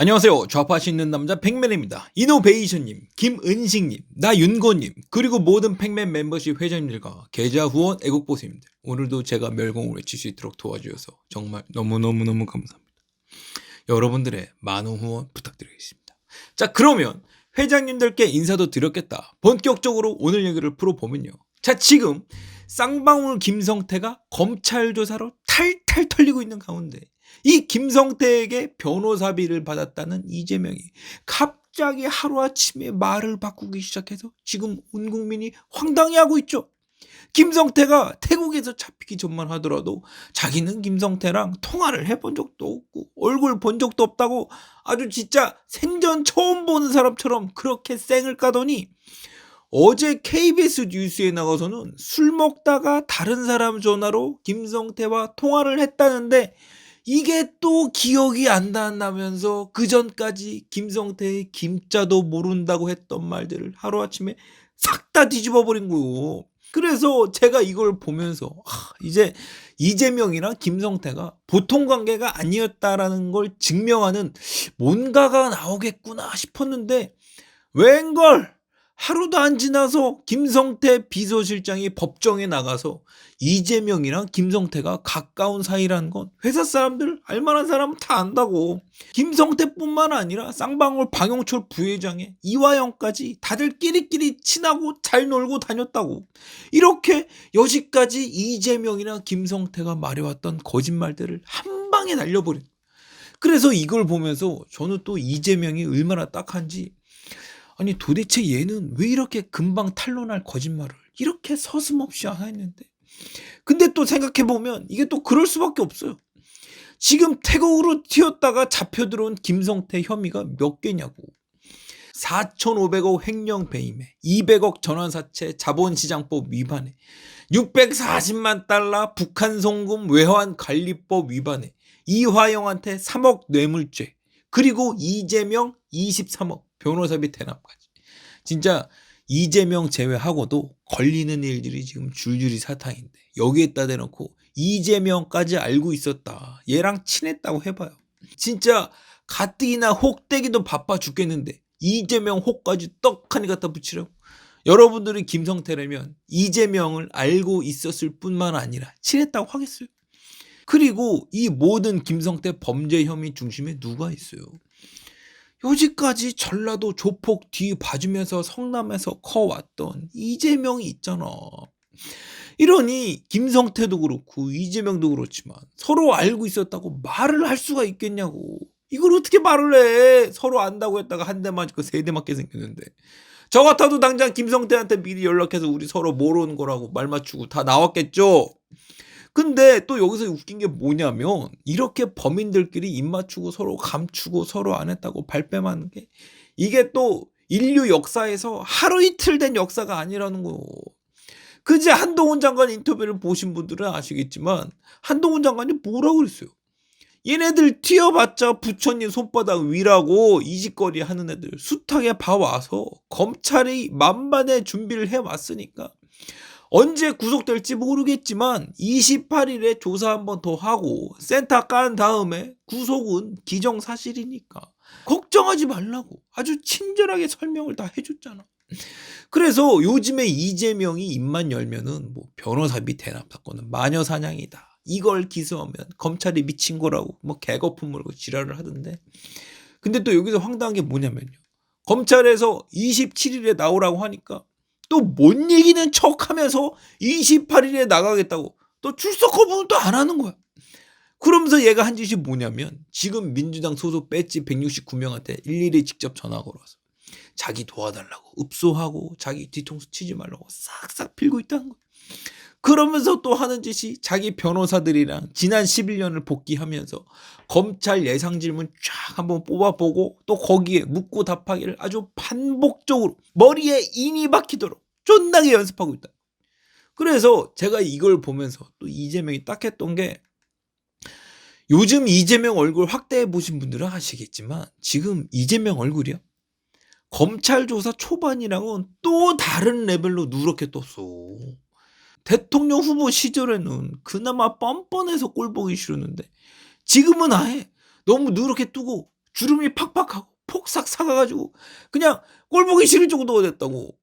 안녕하세요. 좌파시 있는 남자 팩맨입니다. 이노베이션님, 김은식님, 나윤고님, 그리고 모든 팩맨 멤버십 회장님들과 계좌 후원 애국보수님들. 오늘도 제가 멸공을 외칠 수 있도록 도와주셔서 정말 너무너무너무 감사합니다. 여러분들의 많은 후원 부탁드리겠습니다. 자, 그러면 회장님들께 인사도 드렸겠다. 본격적으로 오늘 얘기를 풀어보면요. 자, 지금 쌍방울 김성태가 검찰 조사로 탈탈 털리고 있는 가운데 이 김성태에게 변호사비를 받았다는 이재명이 갑자기 하루아침에 말을 바꾸기 시작해서 지금 온 국민이 황당해하고 있죠. 김성태가 태국에서 잡히기 전만 하더라도 자기는 김성태랑 통화를 해본 적도 없고 얼굴 본 적도 없다고 아주 진짜 생전 처음 보는 사람처럼 그렇게 쌩을 까더니 어제 KBS 뉴스에 나가서는 술 먹다가 다른 사람 전화로 김성태와 통화를 했다는데 이게 또 기억이 안 난다면서 그 전까지 김성태의 김자도 모른다고 했던 말들을 하루아침에 싹 다 뒤집어 버린 거요. 그래서 제가 이걸 보면서 아, 이제 이재명이랑 김성태가 보통 관계가 아니었다라는 걸 증명하는 뭔가가 나오겠구나 싶었는데 웬걸 하루도 안 지나서 김성태 비서실장이 법정에 나가서 이재명이랑 김성태가 가까운 사이라는 건 회사 사람들 알만한 사람은 다 안다고. 김성태뿐만 아니라 쌍방울 방용철 부회장의 이화영까지 다들 끼리끼리 친하고 잘 놀고 다녔다고. 이렇게 여지까지 이재명이랑 김성태가 말해왔던 거짓말들을 한 방에 날려버린. 그래서 이걸 보면서 저는 또 이재명이 얼마나 딱한지 아니 도대체 얘는 왜 이렇게 금방 탄로날 거짓말을 이렇게 서슴없이 하나 했는데? 근데 또 생각해보면 이게 또 그럴 수밖에 없어요. 지금 태국으로 튀었다가 잡혀 들어온 김성태 혐의가 몇 개냐고. 4,500억 횡령 배임에 200억 전환사채 자본시장법 위반에 640만 달러 북한 송금 외환 관리법 위반에 이화영한테 3억 뇌물죄 그리고 이재명 23억 변호사비 대납까지. 진짜 이재명 제외하고도 걸리는 일들이 지금 줄줄이 사탕인데 여기에다 대놓고 이재명까지 알고 있었다. 얘랑 친했다고 해봐요. 진짜 가뜩이나 혹대기도 바빠 죽겠는데 이재명 혹까지 떡하니 갖다 붙이라고. 여러분들이 김성태라면 이재명을 알고 있었을 뿐만 아니라 친했다고 하겠어요. 그리고 이 모든 김성태 범죄 혐의 중심에 누가 있어요? 요지까지 전라도 조폭 뒤 봐주면서 성남에서 커왔던 이재명이 있잖아. 이러니 김성태도 그렇고 이재명도 그렇지만 서로 알고 있었다고 말을 할 수가 있겠냐고. 이걸 어떻게 말을 해? 서로 안다고 했다가 한 대 맞고 세 대 맞게 생겼는데. 저 같아도 당장 김성태한테 미리 연락해서 우리 서로 모르는 거라고 말 맞추고 다 나왔겠죠? 근데 또 여기서 웃긴 게 뭐냐면 이렇게 범인들끼리 입 맞추고 서로 감추고 서로 안 했다고 발뺌하는 게 이게 또 인류 역사에서 하루 이틀 된 역사가 아니라는 거요. 그제 한동훈 장관 인터뷰를 보신 분들은 아시겠지만 한동훈 장관이 뭐라고 그랬어요? 얘네들 튀어봤자 부처님 손바닥 위라고 이짓거리 하는 애들 숱하게 봐와서 검찰이 만반의 준비를 해왔으니까 언제 구속될지 모르겠지만 28일에 조사 한 번 더 하고 센터 깐 다음에 구속은 기정사실이니까 걱정하지 말라고 아주 친절하게 설명을 다 해줬잖아. 그래서 요즘에 이재명이 입만 열면은 뭐 변호사비 대납 사건은 마녀 사냥이다. 이걸 기소하면 검찰이 미친 거라고 뭐 개거품 물고 지랄을 하던데. 근데 또 여기서 황당한 게 뭐냐면요. 검찰에서 27일에 나오라고 하니까 또못 얘기는 척 하면서 28일에 나가겠다고 또 출석 거부는 또 안 하는 거야. 그러면서 얘가 한 짓이 뭐냐면 지금 민주당 소속 배지 169명한테 일일이 직접 전화 걸어서 자기 도와달라고 읍소하고 자기 뒤통수 치지 말라고 싹싹 필고 있다는 거야. 그러면서 또 하는 짓이 자기 변호사들이랑 지난 11년을 복귀하면서 검찰 예상 질문 쫙 한번 뽑아보고 또 거기에 묻고 답하기를 아주 반복적으로 머리에 인이 박히도록 존나게 연습하고 있다. 그래서 제가 이걸 보면서 또 이재명이 딱 했던 게 요즘 이재명 얼굴 확대해 보신 분들은 아시겠지만 지금 이재명 얼굴이요. 검찰 조사 초반이랑은 또 다른 레벨로 누렇게 떴어. 대통령 후보 시절에는 그나마 뻔뻔해서 꼴 보기 싫었는데 지금은 아예 너무 누렇게 뜨고 주름이 팍팍하고 폭삭 사가가지고 그냥 꼴 보기 싫을 정도가 됐다고.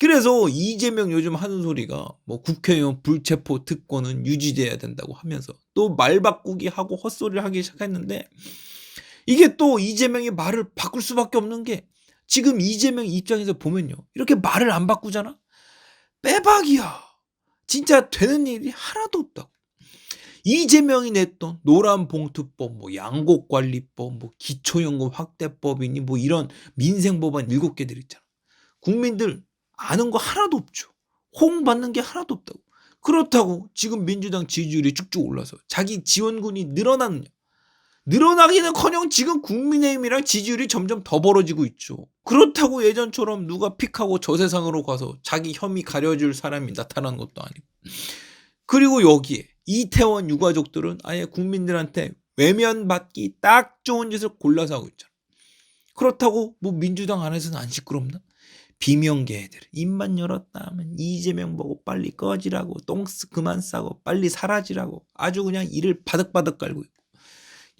그래서 이재명 요즘 하는 소리가 뭐 국회의원 불체포 특권은 유지돼야 된다고 하면서 또 말 바꾸기 하고 헛소리를 하기 시작했는데 이게 또 이재명이 말을 바꿀 수밖에 없는 게 지금 이재명 입장에서 보면요. 이렇게 말을 안 바꾸잖아? 빼박이야. 진짜 되는 일이 하나도 없다고. 이재명이 냈던 노란 봉투법, 뭐 양곡 관리법, 뭐 기초연금 확대법이니 뭐 이런 민생 법안 일곱 개들 있잖아. 국민들 아는 거 하나도 없죠. 호응받는 게 하나도 없다고. 그렇다고 지금 민주당 지지율이 쭉쭉 올라서 자기 지원군이 늘어나느냐? 늘어나기는커녕 지금 국민의힘이랑 지지율이 점점 더 벌어지고 있죠. 그렇다고 예전처럼 누가 픽하고 저 세상으로 가서 자기 혐의 가려줄 사람이 나타나는 것도 아니고. 그리고 여기에 이태원 유가족들은 아예 국민들한테 외면받기 딱 좋은 짓을 골라서 하고 있잖아. 그렇다고 뭐 민주당 안에서는 안 시끄럽나? 비명계들 입만 열었다 하면 이재명 보고 빨리 꺼지라고 똥스 그만 싸고 빨리 사라지라고 아주 그냥 이를 바득바득 깔고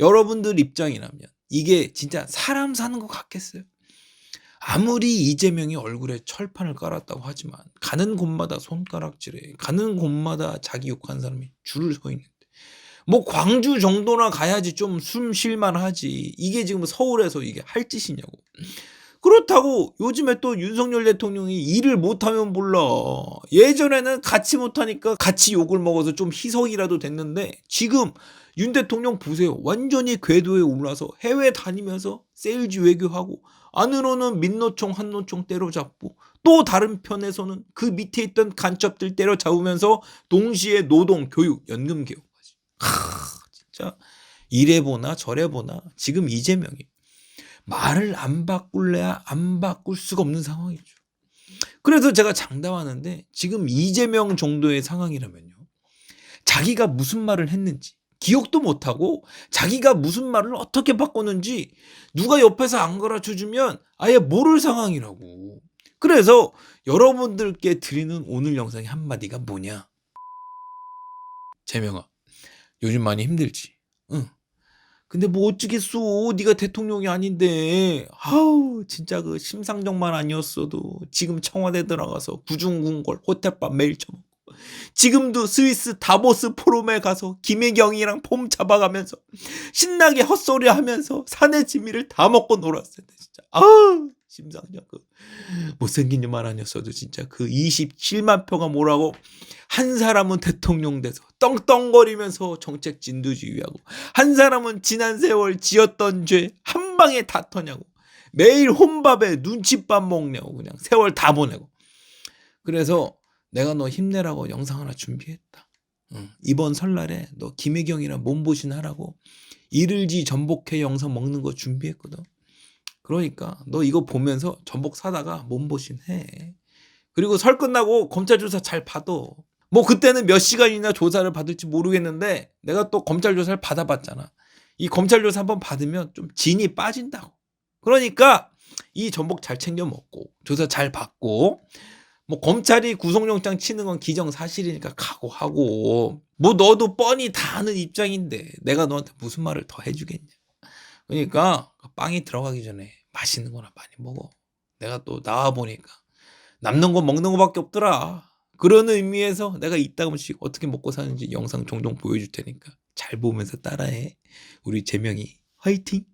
여러분들 입장이라면 이게 진짜 사람 사는 것 같겠어요? 아무리 이재명이 얼굴에 철판을 깔았다고 하지만 가는 곳마다 손가락질해 가는 곳마다 자기 욕하는 사람이 줄을 서 있는데 뭐 광주 정도나 가야지 좀 숨 쉴만 하지 이게 지금 서울에서 이게 할 짓이냐고 그렇다고 요즘에 또 윤석열 대통령이 일을 못하면 몰라. 예전에는 같이 못하니까 같이 욕을 먹어서 좀 희석이라도 됐는데 지금 윤 대통령 보세요. 완전히 궤도에 올라서 해외 다니면서 세일즈 외교하고 안으로는 민노총 한노총 때려잡고 또 다른 편에서는 그 밑에 있던 간첩들 때려잡으면서 동시에 노동, 교육, 연금 개혁까지. 하, 진짜 이래 보나 저래 보나 지금 이재명이 말을 안 바꿀래야 안 바꿀 수가 없는 상황이죠. 그래서 제가 장담하는데 지금 이재명 정도의 상황이라면요. 자기가 무슨 말을 했는지 기억도 못하고 자기가 무슨 말을 어떻게 바꿨는지 누가 옆에서 안 가르쳐 주면 아예 모를 상황이라고. 그래서 여러분들께 드리는 오늘 영상의 한마디가 뭐냐? 재명아, 요즘 많이 힘들지? 응. 근데 뭐 어쩌겠어. 네가 대통령이 아닌데. 아우 진짜 그 심상정만 아니었어도 지금 청와대 들어가서 구중궁궐 호텔밥 매일 쳐먹고 지금도 스위스 다보스 포럼에 가서 김혜경이랑 폼 잡아가면서 신나게 헛소리 하면서 사내 지미를 다 먹고 놀았어요. 진짜. 아우 심상정 그 못생긴 놈만 아니었어도 진짜 그 27만 표가 뭐라고 한 사람은 대통령 돼서 떵떵거리면서 정책 진두지휘하고 한 사람은 지난 세월 지었던 죄 한 방에 다 터냐고 매일 혼밥에 눈칫밥 먹냐고 그냥 세월 다 보내고 그래서 내가 너 힘내라고 영상 하나 준비했다 응. 이번 설날에 너 김혜경이랑 몸보신 하라고 이를지 전복회 영상 먹는 거 준비했거든 그러니까 너 이거 보면서 전복 사다가 몸보신 해 그리고 설 끝나고 검찰 조사 잘 받아 뭐 그때는 몇 시간이나 조사를 받을지 모르겠는데 내가 또 검찰 조사를 받아봤잖아. 이 검찰 조사 한번 받으면 좀 진이 빠진다고. 그러니까 이 전복 잘 챙겨 먹고 조사 잘 받고 뭐 검찰이 구속영장 치는 건 기정사실이니까 각오하고 뭐 너도 뻔히 다 아는 입장인데 내가 너한테 무슨 말을 더 해주겠냐. 그러니까 빵이 들어가기 전에 맛있는 거나 많이 먹어. 내가 또 나와 보니까 남는 거 먹는 거밖에 없더라. 그런 의미에서 내가 이따금씩 어떻게 먹고 사는지 영상 종종 보여줄 테니까 잘 보면서 따라해. 우리 재명이 화이팅!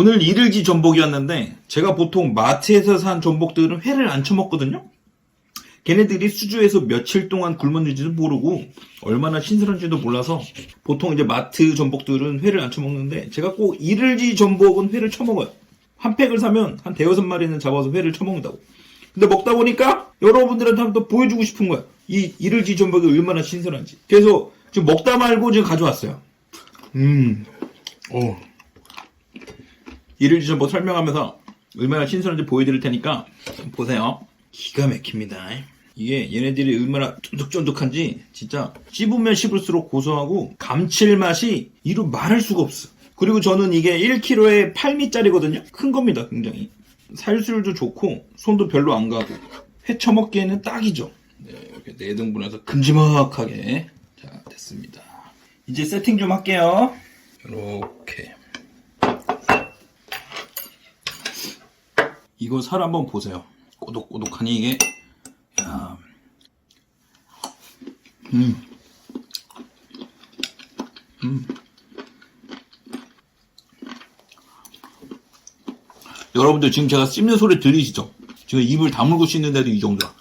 오늘 이를지 전복이었는데 제가 보통 마트에서 산 전복들은 회를 안 쳐먹거든요. 걔네들이 수주에서 며칠 동안 굶었는지도 모르고 얼마나 신선한지도 몰라서 보통 이제 마트 전복들은 회를 안 쳐먹는데 제가 꼭 이를지 전복은 회를 쳐먹어요. 한 팩을 사면 한 대여섯 마리는 잡아서 회를 쳐먹는다고. 근데 먹다 보니까 여러분들한테 한번 또 보여주고 싶은 거야. 이 이를지 전복이 얼마나 신선한지. 그래서 지금 먹다 말고 지금 가져왔어요. 음, 오. 이를지 전복 설명하면서 얼마나 신선한지 보여드릴 테니까 보세요. 기가 막힙니다. 이게 얘네들이 얼마나 쫀득쫀득한지 진짜 씹으면 씹을수록 고소하고 감칠맛이 이루 말할 수가 없어. 그리고 저는 이게 1kg에 8미짜리거든요. 큰 겁니다, 굉장히. 살술도 좋고 손도 별로 안 가고 회 처먹기에는 딱이죠. 네, 이렇게 네 등분해서 큼지막하게 자 됐습니다. 이제 세팅 좀 할게요. 이렇게 이거 살 한번 보세요. 꼬독꼬독하니 이게. 야. 음. 음. 여러분들 지금 제가 씹는 소리 들리시죠? 지금 입을 다물고 씹는데도 이 정도야.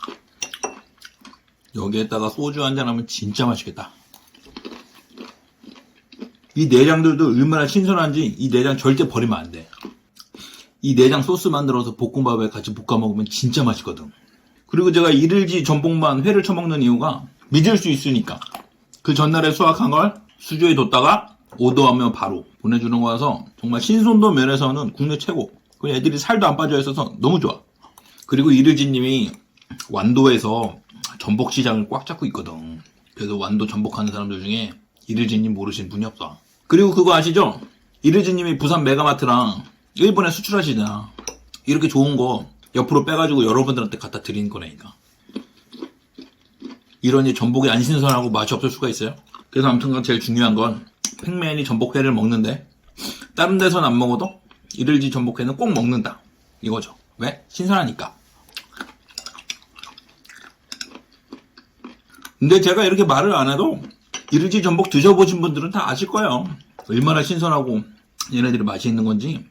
여기에다가 소주 한잔 하면 진짜 맛있겠다. 이 내장들도 얼마나 신선한지 이 내장 절대 버리면 안 돼. 이 내장 소스 만들어서 볶음밥에 같이 볶아 먹으면 진짜 맛있거든. 그리고 제가 이를지 전복만 회를 처먹는 이유가 믿을 수 있으니까. 그 전날에 수확한 걸 수조에 뒀다가 오더하면 바로 보내주는 거라서 정말 신선도 면에서는 국내 최고. 그 애들이 살도 안 빠져 있어서 너무 좋아. 그리고 이르지님이 완도에서 전복 시장을 꽉 잡고 있거든. 그래서 완도 전복하는 사람들 중에 이르지님 모르시는 분이 없어. 그리고 그거 아시죠? 이르지님이 부산 메가마트랑 일본에 수출하시잖아. 이렇게 좋은 거 옆으로 빼가지고 여러분들한테 갖다 드리는 거라니까. 이러니 전복이 안 신선하고 맛이 없을 수가 있어요. 그래서 아무튼 제일 중요한 건 팩맨이 전복회를 먹는데 다른 데선 안 먹어도 이를지 전복회는 꼭 먹는다. 이거죠. 왜? 신선하니까. 근데 제가 이렇게 말을 안 해도 이를지 전복 드셔보신 분들은 다 아실 거예요. 얼마나 신선하고 얘네들이 맛이 있는 건지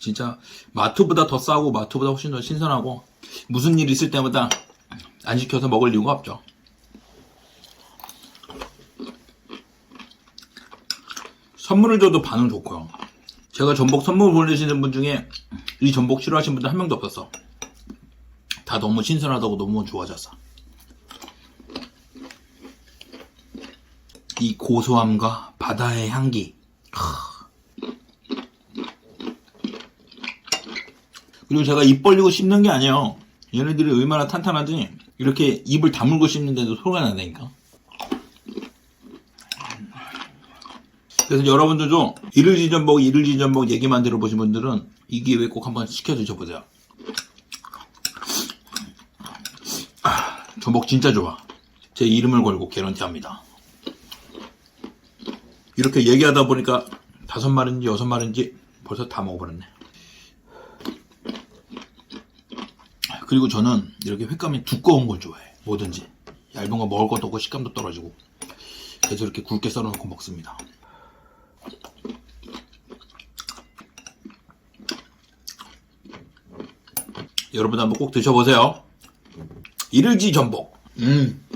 진짜 마트보다 더 싸고 마트보다 훨씬 더 신선하고 무슨 일 있을 때마다 안 시켜서 먹을 이유가 없죠. 선물을 줘도 반응 좋고요. 제가 전복 선물 보내시는 분 중에 이 전복 싫어하시는 분들 한 명도 없었어. 다 너무 신선하다고 너무 좋아졌어. 이 고소함과 바다의 향기. 그리고 제가 입 벌리고 씹는 게 아니에요. 얘네들이 얼마나 탄탄한지 이렇게 입을 다물고 씹는데도 소리가 난다니까. 그래서 여러분들도 이를 지 전복, 이를 지 전복 얘기만 들어보신 분들은 이 기회에 꼭 한번 시켜 드셔보세요. 아, 전복 진짜 좋아. 제 이름을 걸고 개런티합니다. 이렇게 얘기하다 보니까 다섯 마리인지 여섯 마리인지 벌써 다 먹어버렸네. 그리고 저는 이렇게 횟감이 두꺼운 걸 좋아해. 뭐든지. 얇은 거 먹을 것도 없고 식감도 떨어지고. 그래서 이렇게 굵게 썰어놓고 먹습니다. 여러분 한번 꼭 드셔보세요. 이를지 전복. 음.